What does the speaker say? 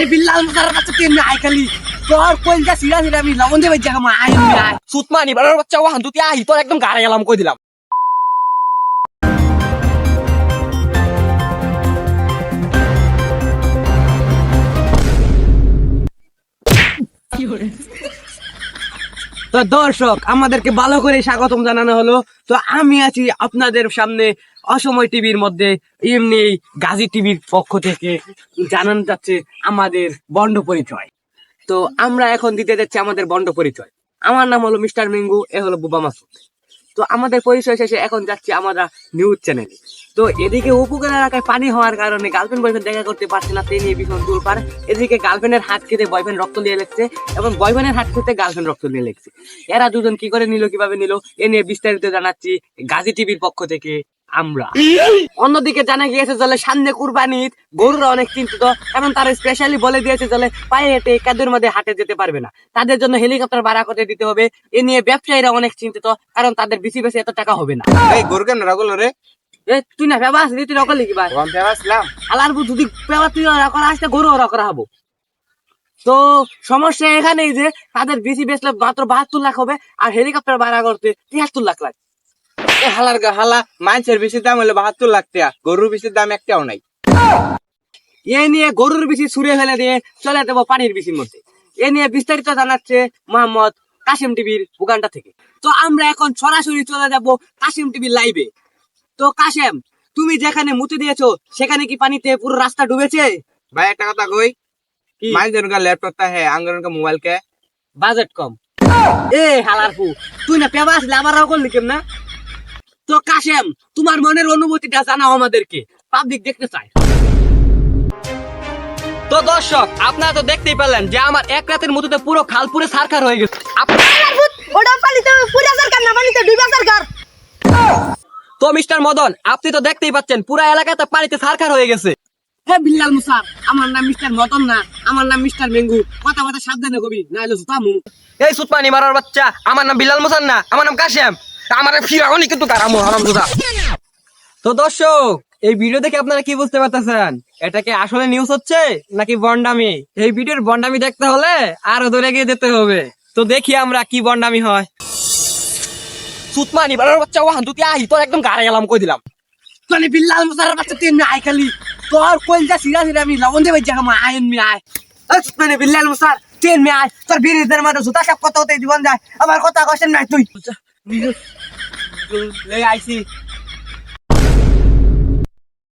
মানে বিল্লাল বাচ্চা তুই এমনি আয় খালি? তোর কইলটা সিরা সিরা আমি লবণ দেবে জায়গা মা এমনি আয়। সুতমানি বাড়ার বাচ্চা ও হান্তুতি আহি তোর একদম গাড়ে গেলাম কই দিলাম। তো দর্শক আমাদেরকে ভালো করে স্বাগতম জানানো হলো। তো আমি আছি আপনাদের সামনে অসময় টিভির মধ্যে এমনি গাজী টিভির পক্ষ থেকে জানানো যাচ্ছে আমাদের বন্ড পরিচয়। তো আমরা এখন দিতে যাচ্ছি আমাদের বন্ড পরিচয়। আমার নাম হলো মিস্টার মিঙ্গু, এ হলো বুবা মাসুদ। তো আমাদের পরিচয় শেষে এখন যাচ্ছি আমরা নিউজ চ্যানেলে। তো এদিকে উপকূল এলাকায় পানি হওয়ার কারণে গার্লফ্রেন্ড বয়ফ্রেন্ড দেখা করতে পারছে না, তিনি ভীষণ দূর পার এদিকে গার্লফ্রেন্ডের হাত খেতে বয়ফ্রেন্ড রক্ত নিয়ে লেগছে এবং বয়ফ্রেন্ডের হাত খেতে গার্লফ্রেন্ড রক্ত নিয়ে লেগছে এরা দুজন কি করে নিল, কীভাবে নিল, এ নিয়ে বিস্তারিত জানাচ্ছি গাজী টিভির পক্ষ থেকে। আমরা। অন্যদিকে জানা গিয়েছে জলে সামনে কুরবানির গরুরা অনেক চিন্তিত এবং তারা স্পেশালি বলে দিয়েছে জলে পায়ে হেঁটে কাদের মধ্যে হাটে যেতে পারবে না। তাদের জন্য হেলিকপ্টার ভাড়া করে দিতে হবে। এ নিয়ে ব্যবসায়ীরা অনেক চিন্তিত কারণ তাদের বেশি বেশি এত টাকা হবে না। এই গরু কেন রাখল রে? তুই না ব্যবাস তুই রকল লিখি ভাই? আলার যদি পেবা তুই ওরা করা আসতে গরু ওরা করা হব। তো সমস্যা এখানেই যে তাদের বেশি বেচলে মাত্র বাহাত্তর লাখ হবে আর হেলিকপ্টার ভাড়া করতে তিয়াত্তর লাখ লাগে হালার গা হালা মাছের বেশি দাম হলো বাহাত্তর লাখ টাকা গরুর বেশি দাম একটাও নাই। এ নিয়ে গরুর বেশি ছুড়ে ফেলে দিয়ে চলে দেবো পানির বেশির মধ্যে। এ নিয়ে বিস্তারিত জানাচ্ছে মোহাম্মদ কাশিম টিভির বুগানটা থেকে। তো আমরা এখন সরাসরি চলে যাব কাশিম টিভির লাইভে তো কাশেম তুমি যেখানে মুতে দিয়েছ সেখানে কি পানিতে পুরো রাস্তা ডুবেছে? ভাই একটা কথা কই? কি? মাছ জনকা ল্যাপটপ তা হ্যাঁ আঙ্গন কা মোবাইল কে? বাজেট কম। এ হালার ফু তুই না পেবাস আমারও করলি না তো কাশেম তোমার মনের অনুভূতিটা জানাও আমাদেরকে। পাবলিক দেখতে চায়। তো দর্শক আপনারা তো দেখতেই পেলেন যে আমার এক রাতের মধ্যে পুরো খাল পুরে সারখার হয়ে গেছে। ওটা পানিতে পুরা সরকার না পানিতে ডুবা সরকার তো মিস্টার মদন আপনি তো দেখতেই পাচ্ছেন পুরো এলাকাতে পানিতে সারখার হয়ে গেছে। হ্যাঁ বিল্লাল মুসার আমার নাম মিস্টার মদন না আমার নাম মিস্টার মেঙ্গু। কথা কথা সাবধানে কবি না হলে এই সুতমানি মারার বাচ্চা আমার নাম বিলাল মুসান না আমার নাম কাশেম। আমার ফিরাউনি কিন্তু কারামো হারাম দাদা। তো দর্শক এই ভিডিও দেখে আপনারা কি বুঝতে পারতেছেন? এটা কি আসলে নিউজ হচ্ছে নাকি বন্ডামি? এই ভিডিওর বন্ডামি দেখতে হলে আরও দূরে গিয়ে যেতে হবে। তো দেখি আমরা কি বন্ডামি হয়। সুতমানি মারার বাচ্চা ও হান্তুতি আহি তোর একদম গাড়ে গেলাম কই দিলাম। মানে বিল্লাল মুসার বাচ্চা তুই এমনি আয় খালি। তোর কইলটা সিরা সিরা আমি লবণ দেবে জায়গা মা আয় এমনি আয়। আচ্ছা, মানে বিল্লাল মুসার তুই এমনি আয় তোর বিরিদের মাঝে জুতা সব কথা হতে জীবন যায় আমার কথা কষেন নাই তুই। আইসি